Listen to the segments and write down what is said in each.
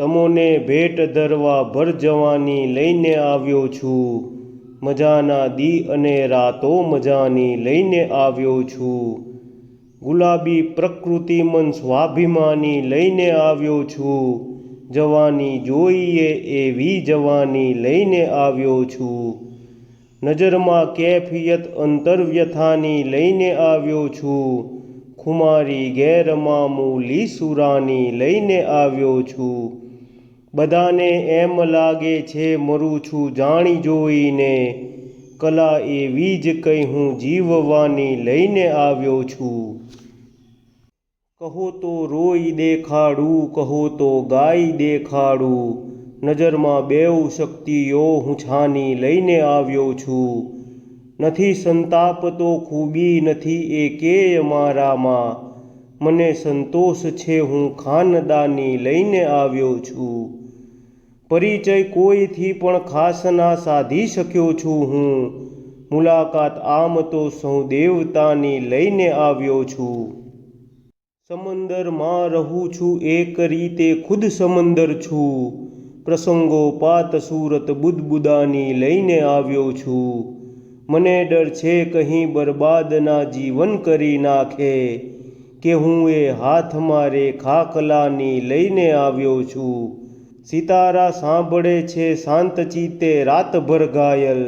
તમોને ભેટ ધરવા ભર જવાની લઈને આવ્યો છું. મજાના દી અને રાતો મજાની લઈને આવ્યો છું. ગુલાબી પ્રકૃતિ મન સ્વાભિમાની લઈને આવ્યો છું. જવાની જોઈએ એવી જવાની લઈને આવ્યો છું. નજરમાં કેફિયત અંતરવ્યથાની લઈને આવ્યો છું. ખુમારી ગેરમામૂલી સુરાની લઈને આવ્યો છું. બધાને એમ લાગે છે, મરું છું, જાણી જોઈને કલા એવી જ કંઈ હું જીવવાની લઈને આવ્યો છું. કહો તો રોઈ દેખાડું, કહો તો ગાઈ દેખાડું, નજરમાં બેવ શક્તિઓ હું છાની લઈને આવ્યો છું. નથી સંતાપ તો ખૂબી, નથી એકેય મારામાં, મને સંતોષ છે હું ખાનદાની લઈને આવ્યો છું. પરિચય કોઈથી પણ ખાસ ના સાધી શક્યો છું હું. મુલાકાત આમ તો સૌ દેવતાની લઈને આવ્યો છું. સમંદરમાં રહું છું, એક રીતે ખુદ સમંદર છું. પ્રસંગોપાત સુરત બુદબુદાની લઈને આવ્યો છું. મને ડર છે કહી બરબાદના જીવન કરી નાખે કે હું એ હાથમાં રેખા કલાની લઈને આવ્યો છું. સિતારા સાંભળે છે શાંત ચિત્તે રાતભર ઘાયલ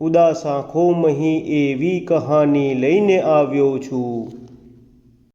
ઉદાસ આંખો મહી એવી કહાની લઈને આવ્યો છું.